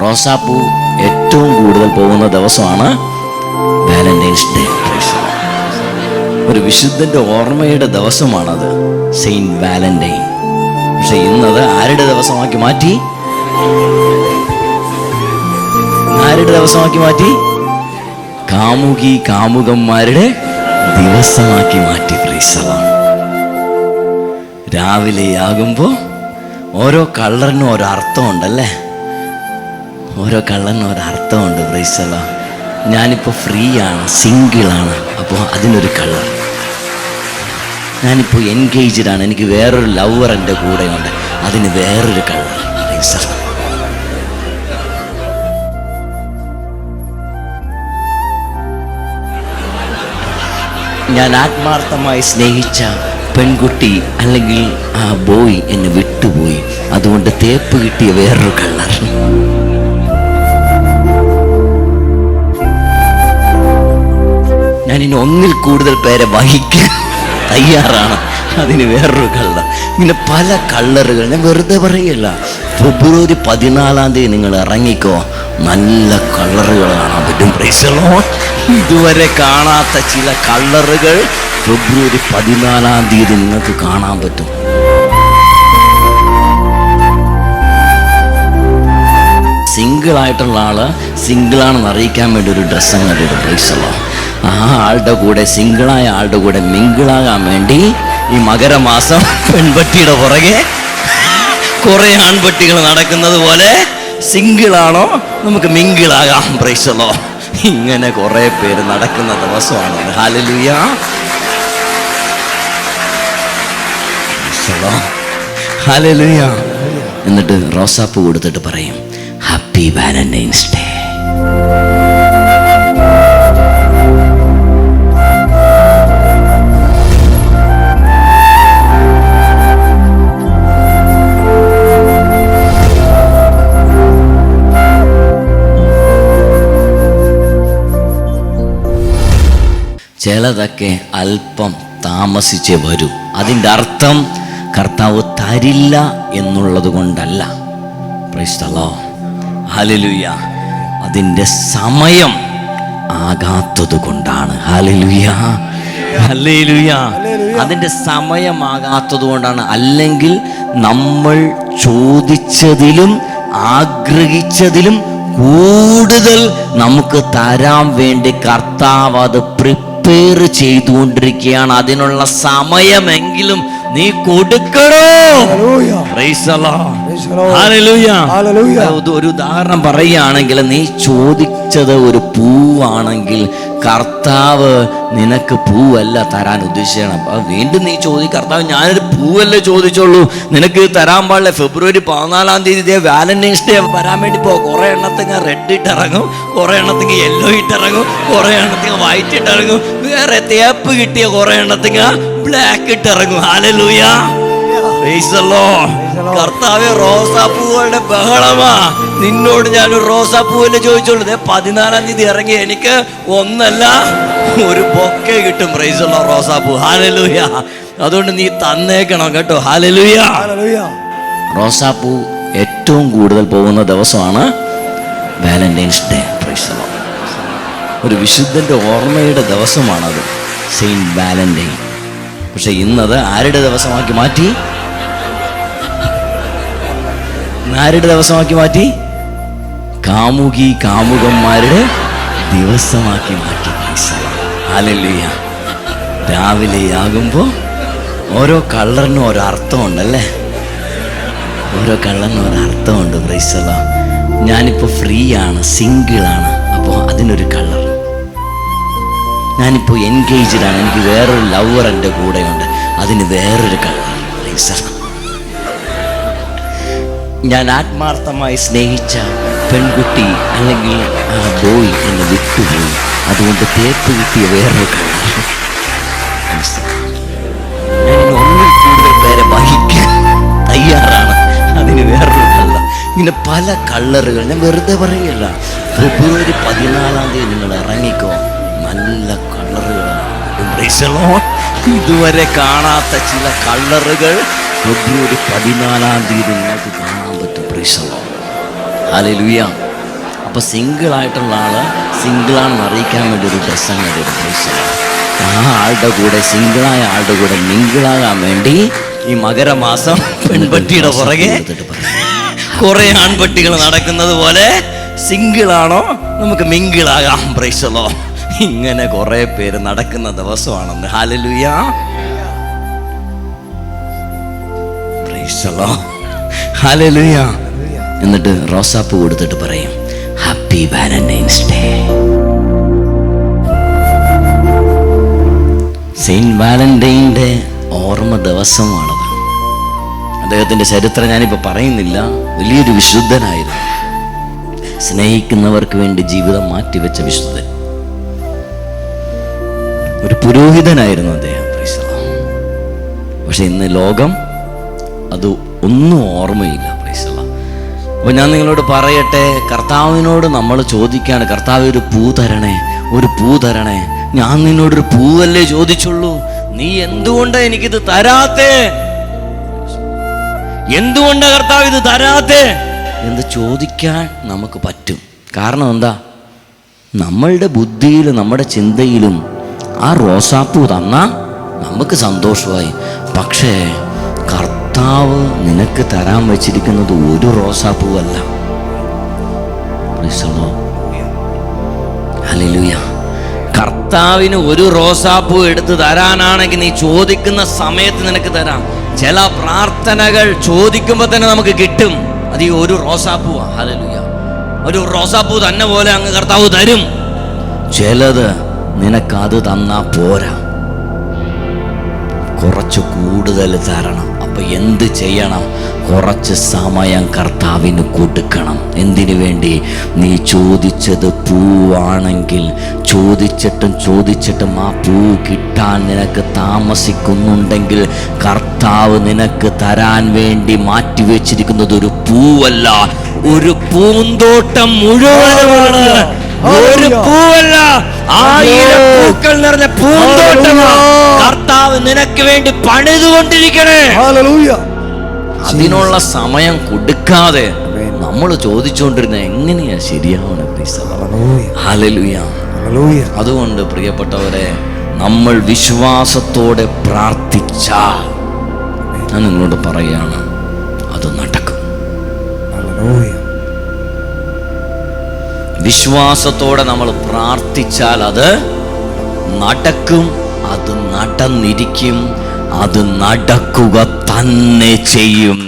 റോസാപ്പൂ ഏറ്റവും കൂടുതൽ പോകുന്ന ദിവസമാണ് വാലന്റൈൻസ് ഡേ. ഒരു വിശുദ്ധന്റെ ഓർമ്മയുടെ ദിവസമാണത്. Saint Valentine. പക്ഷെ ഇന്നത് ആരുടെ ദിവസമാക്കി മാറ്റി? ആരുടെ ദിവസമാക്കി മാറ്റി? കാമുകി കാമുകന്മാരുടെ ദിവസമാക്കി മാറ്റി. പ്രീസലാണ് രാവിലെയാകുമ്പോൾ ഓരോ കളറിനും ഓരോ അർത്ഥമുണ്ടല്ലേ? ഓരോ കള്ളനും ഒരു അർത്ഥമുണ്ട് പ്രൈസല. ഞാനിപ്പോൾ ഫ്രീ ആണ് സിംഗിളാണ് അപ്പോൾ അതിനൊരു കള്ളർ ഞാനിപ്പോൾ ആണ് എനിക്ക് വേറൊരു ലവർ എന്റെ കൂടെയുണ്ട് അതിന് വേറൊരു കള്ളർ പ്രൈസല. ഞാൻ ആത്മാർത്ഥമായി സ്നേഹിച്ച പെൺകുട്ടി അല്ലെങ്കിൽ ആ ബോയ് എന്നെ വിട്ടുപോയി. അതുകൊണ്ട് തേപ്പ് കിട്ടിയ വേറൊരു കളർ ഞാൻ ഇനി ഒന്നിൽ കൂടുതൽ പേരെ വഹിക്കാൻ തയ്യാറാണ്. അതിന് വേറൊരു കള്ളർ ഇങ്ങനെ പല കള്ളറുകൾ. ഞാൻ വെറുതെ പറയല്ല ഫെബ്രുവരി പതിനാലാം തീയതി നിങ്ങൾ ഇറങ്ങിക്കോ. നല്ല കള്ളറുകൾ കാണാൻ പറ്റും പ്രൈസലോ ഇതുവരെ കാണാത്ത ചില കള്ളറുകൾ ഫെബ്രുവരി പതിനാലാം തീയതി നിങ്ങൾക്ക് കാണാൻ പറ്റും. സിംഗിൾ ആയിട്ടുള്ള ആൾ സിംഗിളാണെന്ന് അറിയിക്കാൻ വേണ്ടി ഒരു ഡ്രസ്സ് അങ്ങോട്ട് ഒരു പ്രൈസല്ലോ ആ ആളുടെ കൂടെ സിംഗിളായ ആളുടെ കൂടെ മിങ്കിളാകാൻ വേണ്ടി ഈ മകരമാസം പെൺപട്ടിയുടെ പുറകെ കുറെ ആൺപട്ടികൾ നടക്കുന്നത് പോലെ സിംഗിളാണോ? നമുക്ക് മിങ്കിളാകാം. പ്രൈസലോ ഇങ്ങനെ കുറെ പേര് നടക്കുന്ന ദിവസമാണ്. ഹാലലുയ ഹാലലുയ എന്നിട്ട് റോസാപ്പ് കൊടുത്തിട്ട് പറയും ഹാപ്പി വാലന്റൈൻസ് ഡേ ചിലതൊക്കെ അല്പം താമസിച്ചേ വരൂ. അതിന്റെ അർത്ഥം കർത്താവ് തരില്ല എന്നുള്ളത് കൊണ്ടല്ല. പ്രൈസ്തലോ ഹലലുയ അതിന്റെ സമയം ആകാത്തത് കൊണ്ടാണ്. ഹലലുയ ഹല്ലേലൂയ അതിന്റെ സമയമാകാത്തത് കൊണ്ടാണ്. അല്ലെങ്കിൽ നമ്മൾ ചോദിച്ചതിലും ആഗ്രഹിച്ചതിലും കൂടുതൽ നമുക്ക് തരാൻ വേണ്ടി കർത്താവ് അത് പ്രിപ്പയർ ചെയ്തുകൊണ്ടിരിക്കുകയാണ്. അതിനുള്ള സമയമെങ്കിലും നീ കൊടുക്കണോ. ഒരു ഉദാഹരണം പറയുകയാണെങ്കിൽ നീ ചോദിച്ചത് ഒരു പൂവാണെങ്കിൽ കർത്താവ് നിനക്ക് പൂവല്ല തരാൻ ഉദ്ദേശിക്കണം അപ്പൊ വീണ്ടും നീ ചോദി കർത്താവ് ഞാനൊരു പൂവല്ലേ ചോദിച്ചോളൂ നിനക്ക് തരാൻ പാടില്ല. ഫെബ്രുവരി പതിനാലാം തീയതി ഇതേ വാലന്റൈൻസ് ഡേ വരാൻ വേണ്ടി പോ. കുറെ എണ്ണത്തിങ്ങ റെഡ് ഇട്ടിറങ്ങും. കുറെ എണ്ണത്തിങ്ങ യെല്ലോ ഇട്ടിറങ്ങും. കുറെ എണ്ണത്തിങ്ങ വൈറ്റ് ഇട്ടിറങ്ങും. വേറെ തേപ്പ് കിട്ടിയ കുറെ എണ്ണത്തിങ്ങ ബ്ലാക്ക് ഇട്ടിറങ്ങും. ഹാലലൂയ. കർത്താവെ റോസാപ്പൂവുകളുടെ ബഹളമാ. നിന്നോട് ഞാൻ ഒരു റോസാപ്പൂവിനെ ചോദിച്ചോളൂ പതിനാലാം തീയതി ഇറങ്ങി എനിക്ക് ഒന്നല്ല ഒരു ബൊക്കെ കിട്ടും. പ്രൈസുള്ള റോസാപ്പൂ. ഹാലലൂയ അതുകൊണ്ട് നീ തന്നേക്കണം കേട്ടോ. Hallelujah Hallelujah. റോസാപ്പൂ ഏറ്റവും കൂടുതൽ പോകുന്ന ദിവസമാണ് വാലന്റൈൻസ് ഡേ പ്രൈസലോ ഒരു വിശുദ്ധന്റെ ഓർമ്മയുടെ ദിവസമാണത്. സെയിന്റ് വാലന്റൈൻ പക്ഷെ ഇന്നത് ആരുടെ ദിവസമാക്കി മാറ്റി? ആരുടെ ദിവസമാക്കി മാറ്റി? കാമുകി കാമുകന്മാരുടെ ദിവസമാക്കി മാറ്റി. രാവിലെ രാവിലെയാകുമ്പോൾ ഓരോ കളറിനും ഓരോ അർത്ഥമുണ്ടല്ലേ? ഓരോ കള്ളനും ഒരു അർത്ഥമുണ്ട്. പ്രൈസല ഞാനിപ്പോൾ ഫ്രീ ആണ് സിംഗിൾ ആണ് അപ്പോൾ അതിനൊരു കളർ ഞാനിപ്പോൾ എൻഗേജ്ഡ് ആണ് എനിക്ക് വേറൊരു ലവർ എന്റെ കൂടെയുണ്ട്. അതിന് വേറൊരു കളർ ഞാൻ ആത്മാർത്ഥമായി സ്നേഹിച്ച പെൺകുട്ടി അല്ലെങ്കിൽ ആ ബോയ് എന്നെ വിട്ടുപോയി. അതുകൊണ്ട് തേപ്പ് കിട്ടിയ വേറൊരു കളർ തയ്യാറാണ്. ഇങ്ങനെ പല കള്ളറുകൾ. ഞാൻ വെറുതെ പറയുകയല്ല. ഫെബ്രുവരി പതിനാലാം തീയതി നിങ്ങൾ ഇറങ്ങിക്കോ. നല്ല കളറുകളാണ്. ഇതുവരെ കാണാത്ത ചില കളറുകൾ ഫെബ്രുവരി പതിനാലാം തീയതി നിങ്ങൾക്ക് കാണാൻ പറ്റും പ്രീസലോ ഹാലലുയ അപ്പൊ സിംഗിൾ ആയിട്ടുള്ള ആൾ സിംഗിളാണെന്ന് അറിയിക്കാൻ വേണ്ടി ഒരു ഡ്രസ്സാണ് ആ ആളുടെ കൂടെ സിംഗിളായ ആളുടെ കൂടെ മിങ്കിളാകാൻ വേണ്ടി ഈ മകരമാസം പെൺപട്ടിയുടെ പുറകെ കുറെ ആൺപട്ടികൾ നടക്കുന്നത് പോലെ സിംഗിളാണോ നമുക്ക് മിങ്കിളാകാം പ്രൈസലോ ഇങ്ങനെ കുറെ പേര് നടക്കുന്ന ദിവസമാണെന്ന്. ഹാലലുയ ഹാലലുയ എന്നിട്ട് റോസാപ്പ് കൊടുത്തിട്ട് പറയും ഹാപ്പി വാലന്റൈൻസ് ഡേ സെയിന്റ് വാലന്റൈന്റെ ഓർമ്മ ദിവസമാണത്. അദ്ദേഹത്തിന്റെ ചരിത്രം ഞാനിപ്പോൾ പറയുന്നില്ല. വലിയൊരു വിശുദ്ധനായിരുന്നു. സ്നേഹിക്കുന്നവർക്ക് വേണ്ടി ജീവിതം മാറ്റിവെച്ച വിശുദ്ധൻ. പുരോഹിതനായിരുന്നു അദ്ദേഹം. പക്ഷെ ഇന്ന് ലോകം അത് ഒന്നും ഓർമ്മയില്ല the അപ്പൊ ഞാൻ നിങ്ങളോട് പറയട്ടെ കർത്താവിനോട് നമ്മൾ ചോദിക്കുകയാണ് കർത്താവ് ഒരു പൂ തരണേ ഒരു പൂ തരണേ. ഞാൻ നിന്നോടൊരു പൂവല്ലേ ചോദിച്ചുള്ളൂ. നീ എന്തുകൊണ്ടാ എനിക്കിത് തരാത്തേ? എന്തുകൊണ്ടാ കർത്താവ് ഇത് തരാത്തേ? എന്ന് ചോദിക്കാൻ നമുക്ക് പറ്റും. കാരണം എന്താ? നമ്മളുടെ ബുദ്ധിയിലും നമ്മുടെ ചിന്തയിലും ആ റോസാപ്പൂ തന്ന നമുക്ക് സന്തോഷമായി. പക്ഷേ കർത്താവ് നിനക്ക് തരാൻ വെച്ചിരിക്കുന്നത് ഒരു റോസാപ്പൂവല്ല. Hallelujah. കർത്താവിന് ഒരു റോസാപ്പൂ എടുത്ത് തരാനാണെങ്കിൽ നീ ചോദിക്കുന്ന സമയത്ത് നിനക്ക് തരാം. ചില പ്രാർത്ഥനകൾ ചോദിക്കുമ്പോൾ തന്നെ നമുക്ക് കിട്ടും. അത് ഈ ഒരു റോസാപ്പൂവാ. ഹലലുയ ഒരു റോസാപ്പൂ തന്നെ പോലെ അങ്ങ് കർത്താവ് തരും. ചിലത് നിനക്കത് തന്നാ പോരാ. കുറച്ച് കൂടുതൽ തരണം. അപ്പൊ എന്ത് ചെയ്യണം? കുറച്ച് സമയം കർത്താവിന് കൊടുക്കണം. എന്തിനു വേണ്ടി? നീ ചോദിച്ചത് പൂവാണെങ്കിൽ ചോദിച്ചിട്ടും ചോദിച്ചിട്ടും ആ പൂ കിട്ടാൻ നിനക്ക് താമസിക്കുന്നുണ്ടെങ്കിൽ കർത്താവ് നിനക്ക് തരാൻ വേണ്ടി മാറ്റിവെച്ചിരിക്കുന്നത് ഒരു പൂവല്ല. ഒരു പൂന്തോട്ടം മുഴുവനുമാണ്. ഒരു പൂവല്ല. ആയിരം പൂക്കൾ നിറഞ്ഞ പൂന്തോട്ടമാണ് കർത്താവ് നിനക്ക് വേണ്ടി പണിതുകൊണ്ടിരിക്കണേ. അതിനുള്ള സമയം കൊടുക്കാതെ നമ്മൾ ചോദിച്ചുകൊണ്ടിരുന്ന എങ്ങനെയാ ശരിയാണ്. അതുകൊണ്ട് പ്രിയപ്പെട്ടവരെ നമ്മൾ വിശ്വാസത്തോടെ പ്രാർത്ഥിച്ച ഞാൻ നിങ്ങളോട് പറയാണ് അത് നടക്കും. വിശ്വാസത്തോടെ നമ്മൾ പ്രാർത്ഥിച്ചാൽ അത് നടക്കും അത് നടന്നിരിക്കും അത് നടക്കുക തന്നെ ചെയ്യും.